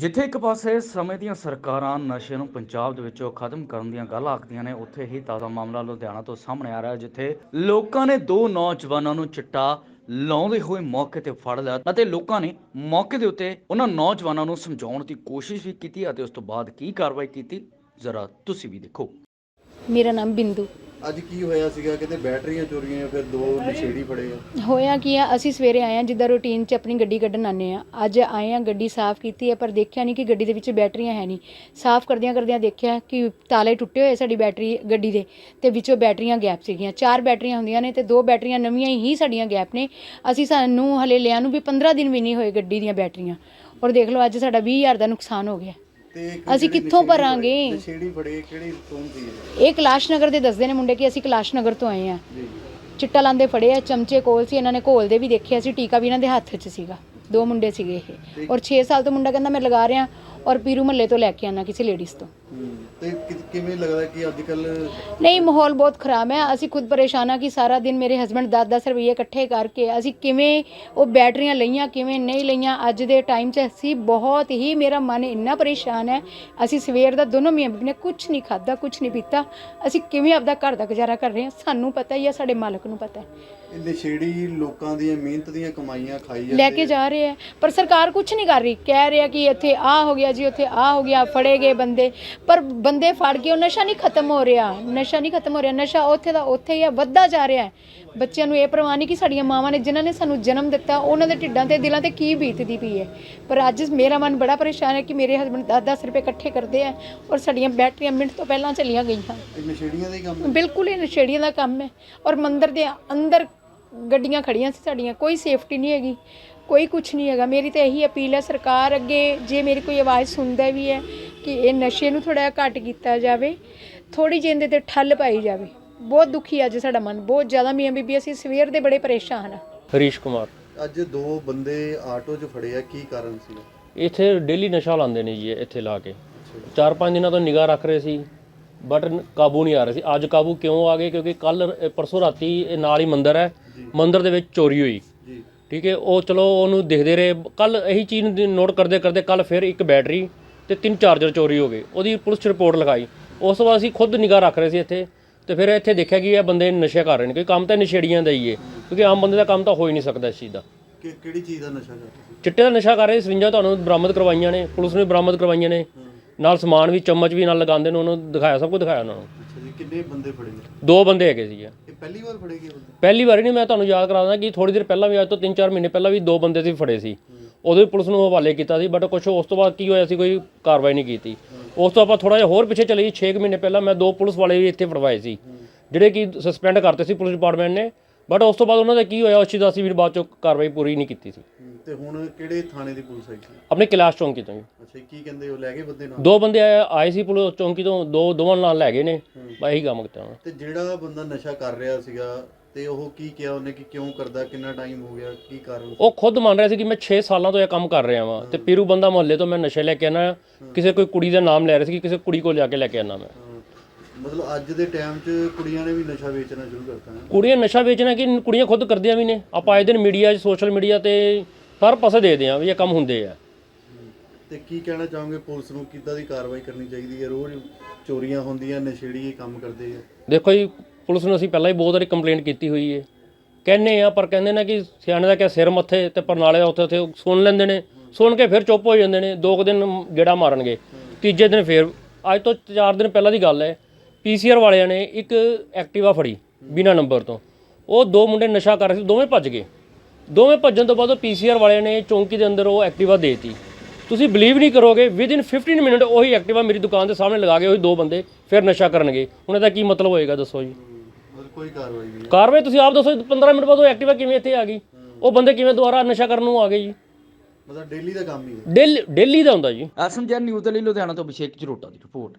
ਜਿੱਥੇ ਇੱਕ ਪਾਸੇ ਸਮੇਂ ਦੀਆਂ ਸਰਕਾਰਾਂ ਨਸ਼ੇ ਨੂੰ ਪੰਜਾਬ ਦੇ ਵਿੱਚੋਂ ਖਤਮ ਕਰਨ ਦੀਆਂ ਗੱਲ ਆਖਦੀਆਂ ਨੇ, ਉੱਥੇ ਹੀ ਤਾਜ਼ਾ ਮਾਮਲਾ ਲੁਧਿਆਣਾ ਤੋਂ ਸਾਹਮਣੇ ਆ ਰਿਹਾ ਜਿੱਥੇ ਲੋਕਾਂ ਨੇ ਦੋ ਨੌਜਵਾਨਾਂ ਨੂੰ ਚਿੱਟਾ ਲਾਉਂਦੇ ਹੋਏ ਮੌਕੇ ਤੇ ਫੜ ਲਿਆ ਅਤੇ ਲੋਕਾਂ ਨੇ ਮੌਕੇ ਦੇ ਉੱਤੇ ਉਹਨਾਂ ਨੌਜਵਾਨਾਂ ਨੂੰ ਸਮਝਾਉਣ ਦੀ ਕੋਸ਼ਿਸ਼ ਵੀ ਕੀਤੀ ਅਤੇ ਉਸ ਤੋਂ ਬਾਅਦ ਕੀ ਕਾਰਵਾਈ ਕੀਤੀ? ਜ਼ਰਾ ਤੁਸੀਂ ਵੀ ਦੇਖੋ। ਮੇਰਾ ਨਾਮ ਬਿੰਦੂ। ਅੱਜ ਕੀ ਹੋਇਆ ਸੀਗਾ? ਕਿਤੇ ਬੈਟਰੀਆਂ ਚੋਰੀਆਂ ਫਿਰ ਦੋ ਨਸ਼ੇੜੀ ਫੜੇ ਆ? ਹੋਇਆ ਕੀ ਆ? ਅਸੀਂ ਸਵੇਰੇ ਆਏ ਆ ਜਿੱਦਾਂ ਰੂਟੀਨ 'ਚ ਆਪਣੀ ਗੱਡੀ ਕੱਢਣ ਆਨੇ ਆ। ਅੱਜ ਆਏ ਆ ਗੱਡੀ ਸਾਫ਼ ਕੀਤੀ ਹੈ ਪਰ ਦੇਖਿਆ ਨਹੀਂ ਕਿ ਗੱਡੀ ਦੇ ਵਿੱਚ ਬੈਟਰੀਆਂ ਹੈ ਨਹੀਂ। ਸਾਫ਼ ਕਰਦਿਆਂ ਕਰਦਿਆਂ ਦੇਖਿਆ ਕਿ ਤਾਲੇ ਟੁੱਟੇ ਹੋਏ ਸਾਡੀ ਬੈਟਰੀ ਗੱਡੀ ਦੇ ਤੇ ਵਿੱਚੋਂ ਬੈਟਰੀਆਂ ਗੈਪ ਸੀਗੀਆਂ। ਚਾਰ ਬੈਟਰੀਆਂ ਹੁੰਦੀਆਂ ਨੇ ਤੇ ਦੋ ਬੈਟਰੀਆਂ ਨਵੀਆਂ ਹੀ ਸਾਡੀਆਂ ਗੈਪ ਨੇ। ਅਸੀਂ ਸਾਨੂੰ ਹਲੇ ਲਿਆ ਨੂੰ ਵੀ 15 ਦਿਨ ਵੀ ਨਹੀਂ ਹੋਏ ਗੱਡੀ ਦੀਆਂ ਬੈਟਰੀਆਂ। ਔਰ ਦੇਖ ਲਓ ਅੱਜ ਸਾਡਾ 20000 ਦਾ ਨੁਕਸਾਨ ਹੋ ਗਿਆ। ਤੇ ਅਸੀਂ ਕਿੱਥੋਂ ਭਰਾਂਗੇ? ਨਸ਼ੇੜੀ ਫੜੇ ਕਿਹੜੀ ਸੀ ਇਹ? ਇਹ ਕੈਲਾਸ਼ ਨਗਰ ਦੇ ਦੱਸਦੇ ਨੇ ਮੁੰਡੇ ਕਿ ਅਸੀਂ ਕੈਲਾਸ਼ ਨਗਰ ਤੋਂ ਆਏ ਆ ਜੀ। ਚਿੱਟਾ ਲਾਂਦੇ ਫੜੇ ਆ ਚਮਚੇ ਕੋਲ ਸੀ ਇਹਨਾਂ ਨੇ ਘੋਲਦੇ ਵੀ ਦੇਖਿਆ ਸੀ ਟੀਕਾ ਵੀ ਇਹਨਾਂ ਦੇ ਹੱਥ 'ਚ ਸੀਗਾ। ਦੋ ਮੁੰਡੇ ਸੀਗੇ ਇਹ। ਔਰ 6 ਸਾਲ ਤੋਂ ਮੁੰਡਾ ਕਹਿੰਦਾ ਮੈਂ ਲਗਾ ਰਿਹਾ ਔਰ ਪੀਰੂ ਮਹੱਲੇ ਤੋਂ ਲੈ ਕੇ ਆਣਾ ਕਿਸੇ ਲੇਡੀਜ਼ ਤੋਂ। ਹੂੰ ਤੇ ਕਿ- ਕਿਵੇਂ ਲੱਗਦਾ ਕਿ ਅੱਜ ਕੱਲ ਨਹੀਂ ਮਾਹੌਲ ਬਹੁਤ ਖਰਾਬ ਹੈ। ਅਸੀਂ ਖੁਦ ਪਰੇਸ਼ਾਨ ਆ ਕਿ ਸਾਰਾ ਦਿਨ ਮੇਰੇ ਹਸਬੰਡ 10-10 ਰੁਪਏ ਇਕੱਠੇ ਕਰਕੇ ਅਸੀਂ ਕਿਵੇਂ ਉਹ ਬੈਟਰੀਆਂ ਲਈਆਂ ਕਿਵੇਂ ਨਹੀਂ ਲਈਆਂ ਅੱਜ ਦੇ ਟਾਈਮ 'ਚ ਅਸੀਂ ਬਹੁਤ ਹੀ ਮੇਰਾ ਮਨ ਇੰਨਾ ਪਰੇਸ਼ਾਨ ਹੈ। ਅਸੀਂ ਸਵੇਰ ਦਾ ਦੋਨੋਂ ਮੀਆਂ ਬੀਬੀ ਨੇ ਕੁਝ ਨਹੀਂ ਖਾਦਾ ਕੁਝ ਨਹੀਂ ਪੀਤਾ। ਅਸੀਂ ਕਿਵੇਂ ਆਪਦਾ ਘਰ ਦਾ ਗੁਜ਼ਾਰਾ ਕਰ ਰਹੇ ਹਾਂ ਸਾਨੂੰ ਪਤਾ ਹੀ ਹੈ ਸਾਡੇ ਮਾਲਕ ਨੂੰ ਪਤਾ ਹੈ। ਨਸ਼ੇੜੀ ਲੋਕਾਂ ਦੀਆਂ ਮਿਹਨਤ ਦੀਆਂ ਕਮਾਈਆਂ ਖਾਈ ਜਾਂਦੇ ਲੈ ਕੇ ਜਾ ਰਹੇ ਹੈ ਪਰ ਸਰਕਾਰ ਕੁਝ ਨਹੀਂ ਕਰ ਰਹੀ। ਕਹਿ ਰਿਹਾ ਕਿ ਇੱਥੇ ਆ ਹੋ ਗਿਆ ਜੀ ਉੱਥੇ ਆ ਹੋ ਗਿਆ ਫੜੇ ਗਏ ਬੰਦੇ। ਪਰ ਬੰਦੇ ਫੜ ਕੇ ਉਹ ਨਸ਼ਾ ਨਹੀਂ ਖਤਮ ਹੋ ਰਿਹਾ। ਨਸ਼ਾ ਨਹੀਂ ਖਤਮ ਹੋ ਰਿਹਾ। ਨਸ਼ਾ ਉੱਥੇ ਦਾ ਉੱਥੇ ਹੀ ਹੈ ਵੱਧਦਾ ਜਾ ਰਿਹਾ ਹੈ। ਬੱਚਿਆਂ ਨੂੰ ਇਹ ਪਰਵਾਹ ਨਹੀਂ ਕਿ ਸਾਡੀਆਂ ਮਾਵਾਂ ਨੇ ਜਿਨ੍ਹਾਂ ਨੇ ਸਾਨੂੰ ਜਨਮ ਦਿੱਤਾ ਉਹਨਾਂ ਦੇ ਢਿੱਡਾਂ ਤੇ ਦਿਲਾਂ ਤੇ ਕੀ ਬੀਤਦੀ ਪਈ ਹੈ। ਪਰ ਅੱਜ ਮੇਰਾ ਮਨ ਬੜਾ ਪਰੇਸ਼ਾਨ ਹੈ ਕਿ ਮੇਰੇ ਹਸਬੰਡ 10-10 ਰੁਪਏ ਇਕੱਠੇ ਕਰਦੇ ਆ ਔਰ ਸਾਡੀਆਂ ਬੈਟਰੀਆਂ ਮਿੰਟ ਤੋਂ ਪਹਿਲਾਂ ਚਲੀਆਂ ਗਈਆਂ। ਨਸ਼ੇੜੀਆਂ ਦਾ ਹੀ ਕੰਮ ਹੈ? ਬਿਲਕੁਲ ਇਹ ਨਸ਼ੇੜੀਆਂ ਦਾ ਕੰਮ ਹੈ। ਔਰ ਮੰਦਿਰ ਦੇ ਅੰਦਰ ਗੱਡੀਆਂ ਖੜੀਆਂ ਸੀ ਸਾਡੀਆਂ। ਕੋਈ ਸੇਫਟੀ ਨਹੀਂ ਹੈਗੀ। ਕੋਈ ਕੁਝ ਨਹੀਂ ਹੈਗਾ। ਮੇਰੀ ਤਾਂ ਇਹੀ ਅਪੀਲ ਹੈ ਸਰਕਾਰ ਅੱਗੇ ਜੇ ਮੇਰੀ ਕੋਈ ਆਵਾਜ਼ ਸੁਣਦਾ ਵੀ ਹੈ ਕਿ ਇਹ ਨਸ਼ੇ ਨੂੰ ਥੋੜਾ ਜਿਹਾ ਘੱਟ ਕੀਤਾ ਜਾਵੇ ਥੋੜੀ ਜਿਹੀ ਇਹਦੇ ਤੇ ਠੱਲ ਪਾਈ ਜਾਵੇ। ਬਹੁਤ ਦੁਖੀ ਅੱਜ ਸਾਡਾ ਮਨ ਬਹੁਤ ਜ਼ਿਆਦਾ ਮੀਆਂ ਬੀਬੀ ਅਸੀਂ ਸਵੇਰ ਦੇ ਬੜੇ ਪਰੇਸ਼ਾਨ ਆ ਹਰੀਸ਼ ਕੁਮਾਰ। ਅੱਜ ਦੋ ਬੰਦੇ ਆਟੋ 'ਚ ਫੜੇ ਆ ਕੀ ਕਾਰਨ ਸੀ? ਇੱਥੇ ਡੇਲੀ ਨਸ਼ਾ ਲਾਉਂਦੇ ਨੇ ਜੀ ਇਹ ਇੱਥੇ ਲਾ ਕੇ। ਚਾਰ ਪੰਜ ਦਿਨਾਂ ਤੋਂ ਨਿਗਾਹ ਰੱਖ ਰਹੇ ਸੀ ਬਟ ਕਾਬੂ ਨਹੀਂ ਆ ਰਿਹਾ ਸੀ। ਅੱਜ ਕਾਬੂ ਕਿਉਂ ਆ ਗਏ? ਕਿਉਂਕਿ ਕੱਲ ਪਰਸੋਂ ਰਾਤੀ ਇਹ ਨਾਲ ਹੀ ਮੰਦਿਰ ਹੈ। ਮੰਦਿਰ ਦੇ ਵਿੱਚ ਚੋਰੀ ਹੋਈ। ਠੀਕ ਹੈ ਉਹ ਚਲੋ ਉਹਨੂੰ ਦੇਖਦੇ ਰਹੇ। ਕੱਲ ਇਹੀ ਚੀਜ਼ ਨੂੰ ਨੋਟ ਕਰਦੇ ਕਰਦੇ ਕੱਲ ਫਿਰ ਇੱਕ ਬੈਟਰੀ ਤੇ ਤਿੰਨ ਚਾਰਜਰ ਚੋਰੀ ਹੋ ਗਏ। ਉਹਦੀ ਪੁਲਿਸ ਰਿਪੋਰਟ ਲਿਖਾਈ ਉਸ ਤੋਂ ਬਾਅਦ ਅਸੀਂ ਖੁਦ ਨਿਗਾਹ ਰੱਖ ਰਹੇ ਸੀ ਇੱਥੇ ਤੇ ਫਿਰ ਇੱਥੇ ਦੇਖਿਆ ਕਿ ਇਹ ਬੰਦੇ ਨਸ਼ੇ ਕਰ ਰਹੇ ਨੇ ਕਿਉਂਕਿ ਕੰਮ ਤਾਂ ਨਸ਼ੇੜੀਆਂ ਦਾ ਹੀ ਹੈ ਕਿਉਂਕਿ ਆਮ ਬੰਦੇ ਦਾ ਕੰਮ ਤਾਂ ਹੋ ਹੀ ਨਹੀਂ ਸਕਦਾ ਇਸ ਚੀਜ਼ ਦਾ। ਕਿ ਕਿਹੜੀ ਚੀਜ਼ ਦਾ ਨਸ਼ਾ ਕਰਦੇ ਚਿੱਟੇ ਦਾ ਨਸ਼ਾ ਕਰ ਰਹੇ ਸਰਿੰਜਾਂ ਤੁਹਾਨੂੰ ਬਰਾਮਦ ਕਰਵਾਈਆਂ ਨੇ ਪੁਲਿਸ ਨੇ ਬਰਾਮਦ ਕਰਵਾਈਆਂ ਨੇ ਨਾਲ ਸਮਾਨ ਵੀ ਚਮਚ ਵੀ ਨਾਲ ਲਗਾਉਂਦੇ ਨੇ ਉਹਨੂੰ ਦਿਖਾਇਆ ਸਭ ਕੁਝ ਦਿਖਾਇਆ ਉਹਨਾਂ ਨੂੰ। ਅੱਛਾ ਜੀ ਕਿੰਨੇ ਬੰਦੇ ਫੜੇ ਨੇ? ਦੋ ਬੰਦੇ ਹੈਗੇ ਸੀਗੇ। ਪਹਿਲੀ ਵਾਰ ਫੜੇ ਗਏ ਬੰਦੇ? ਪਹਿਲੀ ਵਾਰੀ ਨਹੀਂ, ਮੈਂ ਤੁਹਾਨੂੰ ਯਾਦ ਕਰਾਉਂਦਾ ਕਿ ਥੋੜੀ ਦੇਰ ਪਹਿਲਾਂ ਵੀ ਅੱਜ ਤੋਂ 3-4 ਮਹੀਨੇ ਪਹਿਲਾਂ ਵੀ ਦੋ ਬੰਦੇ ਸੀ ਫੜੇ ਸੀ। ਉਦੋਂ ਵੀ ਪੁਲਿਸ ਨੂੰ ਹਵਾਲੇ ਕੀਤਾ ਸੀ ਬਟ ਕੁਝ ਉਸ ਤੋਂ ਬਾਅਦ ਕੀ ਹੋਇਆ ਸੀ, ਕੋਈ ਕਾਰਵਾਈ ਨਹੀਂ ਕੀਤੀ। ਉਸ ਤੋਂ ਆਪਾਂ ਥੋੜਾ ਜਿਹਾ ਹੋਰ ਪਿੱਛੇ ਚਲੇ ਜੀ 6 ਮਹੀਨੇ ਪਹਿਲਾਂ ਮੈਂ ਦੋ ਪੁਲਿਸ ਵਾਲੇ ਵੀ ਇੱਥੇ ਫੜਵਾਏ ਸੀ, ਜਿਹੜੇ ਕਿ ਸਸਪੈਂਡ ਕਰਤੇ ਸੀ ਪੁਲਿਸ ਡਿਪਾਰਟਮੈਂਟ ਨੇ। ਬਟ ਉਸ ਤੋਂ ਬਾਅਦ ਉਹਨਾਂ ਦਾ ਕੀ ਹੋਇਆ ਉਸ ਚੀਜ਼ ਦਾ ਅਸੀਂ ਬਾਅਦ ਚੋਂ ਕਾਰਵਾਈ ਪੂਰੀ ਨਹੀਂ ਕੀਤੀ ਸੀ। ਤੇ ਹੁਣ ਕਿਹੜੇ ਥਾਣੇ ਦੀ ਪੁਲਿਸ ਆਈ ਸੀ? ਆਪਣੇ ਕੈਲਾਸ਼ ਚੌਂਕੀ ਤੋਂ ਜੀ। ਅੱਛਾ ਕੀ ਕਹਿੰਦੇ ਉਹ ਲੈ ਗਏ ਬੰਦੇ ਨਾਲ? ਦੋ ਬੰਦੇ ਆਏ ਆਏ ਸੀ ਪੁਲਿਸ ਚੌਂਕੀ ਤੋਂ ਦੋ ਦੋਵਾਂ ਨਾਲ ਲੈ ਗਏ ਨੇ। ਬਸ ਇਹੀ ਕੰਮ ਕੀਤਾ ਉਹਨਾਂ। ਤੇ ਜਿਹੜਾ ਬੰਦਾ ਨਸ਼ਾ ਕਰ ਰਿਹਾ ਸੀਗਾ ਤੇ ਉਹ ਕੀ ਕਿਹਾ ਉਹਨੇ ਕਿ ਕਿਉਂ ਕਰਦਾ ਕਿੰਨਾ ਟਾਈਮ ਹੋ ਗਿਆ ਕੀ ਕਾਰਨ ਉਹ ਖੁਦ ਮੰਨ ਰਿਹਾ ਸੀ ਕਿ ਮੈਂ 6 ਸਾਲਾਂ ਤੋਂ ਇਹ ਕੰਮ ਕਰ ਰਿਹਾ ਵਾਂ ਤੇ ਪੀਰੂ ਬੰਦਾ ਮੁਹੱਲੇ ਤੋਂ ਮੈਂ ਨਸ਼ੇ ਲੈ ਕੇ ਆਣਾ ਕਿਸੇ ਕੋਈ ਕੁੜੀ ਦਾ ਨਾਮ ਲੈ ਰਿਹਾ ਸੀ ਕਿ ਕਿਸੇ ਕੁੜੀ ਕੋਲ ਜਾ ਕੇ ਲੈ ਕੇ ਆਣਾ ਮੈਂ। ਮਤਲਬ ਅੱਜ ਦੇ ਟਾਈਮ 'ਚ ਕੁੜੀਆਂ ਨੇ ਵੀ ਨਸ਼ਾ ਵੇਚਣਾ ਸ਼ੁਰੂ ਕਰਤਾ ਹੈ। ਕੁੜੀਆਂ ਨਸ਼ਾ ਵੇਚਣਾ ਕਿ ਕੁੜੀਆਂ ਖੁਦ ਕਰਦੀਆਂ ਵੀ ਨੇ। ਆਪਾਂ ਆਏ ਦਿਨ ਮੀਡੀਆ 'ਚ ਸੋਸ਼ਲ ਮੀਡੀਆ ਤੇ ਹਰ ਪਾਸੇ ਦੇਖਦੇ ਆ ਵੀ ਇਹ ਕੰਮ ਹੁੰਦੇ ਆ। ਤੇ ਕੀ ਕਹਿਣਾ ਚਾਹੋਗੇ ਪੁਲਿਸ ਨੂੰ? ਕਿੱਦਾਂ ਦੀ ਕਾਰਵਾਈ ਕਰਨੀ ਚਾਹੀਦੀ ਹੈ? ਰੋਜ਼ ਚੋਰੀਆਂ ਹੁੰਦੀਆਂ ਨਸ਼ੇੜੀ ਇਹ ਕੰਮ ਕਰਦੇ ਆ। ਦੇਖੋ ਜੀ ਪੁਲਿਸ ਨੂੰ ਅਸੀਂ ਪਹਿਲਾਂ ਹੀ ਬਹੁਤ ਵਾਰੀ ਕੰਪਲੇਂਟ ਕੀਤੀ ਹੋਈ ਹੈ ਕਹਿੰਨੇ ਆ ਪਰ ਕਹਿੰਦੇ ਨੇ ਕਿ ਸਿਆਣੇ ਦਾ ਕਿਆ ਸਿਰ ਮੱਥੇ ਤੇ ਪਰ ਨਾਲੇ ਉੱਥੇ ਉੱਥੇ ਸੁਣ ਲੈਂਦੇ ਨੇ। ਸੁਣ ਕੇ ਫਿਰ ਚੁੱਪ ਹੋ ਜਾਂਦੇ ਨੇ। ਦੋ ਕੁ ਦਿਨ ਗੇੜਾ ਮਾਰਨਗੇ। ਤੀਜੇ ਦਿਨ ਫਿਰ ਅੱਜ ਤੋਂ 4 ਦਿਨ ਪਹਿਲਾਂ ਦੀ ਗੱਲ ਹੈ। ਪੀਸੀਆਰ ਵਾਲਿਆਂ ਨੇ ਇੱਕ ਐਕਟਿਵਾ ਫੜੀ ਬਿਨਾ ਨੰਬਰ ਤੋਂ। ਉਹ ਦੋ ਮੁੰਡੇ ਨਸ਼ਾ ਕਰ ਰਹੇ ਸੀ ਦੋਵੇਂ ਭੱਜ ਗਏ। ਦੋਵੇਂ ਭੱਜਣ ਤੋਂ ਬਾਅਦ ਉਹ ਪੀਸੀਆਰ ਵਾਲਿਆਂ ਨੇ ਚੌਂਕੀ ਦੇ ਅੰਦਰ ਉਹ ਐਕਟਿਵਾ ਦੇਤੀ। ਤੁਸੀਂ ਬਲੀਵ ਨਹੀਂ ਕਰੋਗੇ ਵਿਦ ਇਨ 15 ਮਿੰਟ ਉਹੀ ਐਕਟਿਵਾ ਮੇਰੀ ਦੁਕਾਨ ਦੇ ਸਾਹਮਣੇ ਲਗਾ ਕੇ ਉਹੀ ਦੋ ਬੰਦੇ ਫਿਰ ਨਸ਼ਾ ਕਰਨਗੇ। ਹੁਣ ਇਹਦਾ ਕੀ ਮਤਲਬ ਹੋਏਗਾ ਦੱਸੋ ਜੀ? ਕੋਈ ਕਾਰਵਾਈ ਨਹੀਂ ਕਾਰਵਾਈ ਤੁਸੀਂ ਆਪ ਦੱਸੋ 15 ਮਿੰਟ ਬਾਅਦ ਉਹ ਐਕਟਿਵਾ ਕਿਵੇਂ ਇੱਥੇ ਆ ਗਈ? ਉਹ ਬੰਦੇ ਕਿਵੇਂ ਦੁਬਾਰਾ ਨਸ਼ਾ ਕਰਨ ਨੂੰ ਆ ਗਏ ਜੀ? ਮਤਲਬ ਡੇਲੀ ਦਾ ਕੰਮ ਹੀ ਹੈ। ਡੇਲੀ ਦਾ ਹੁੰਦਾ ਜੀ। ਐਸਐਮਜੀ ਨਿਊਜ਼ ਦੇ ਲਈ ਲੁਧਿਆਣਾ ਤੋਂ ਅਭਿਸ਼ੇਕ ਜਰੋਟਾ ਦੀ ਰਿਪੋਰਟ।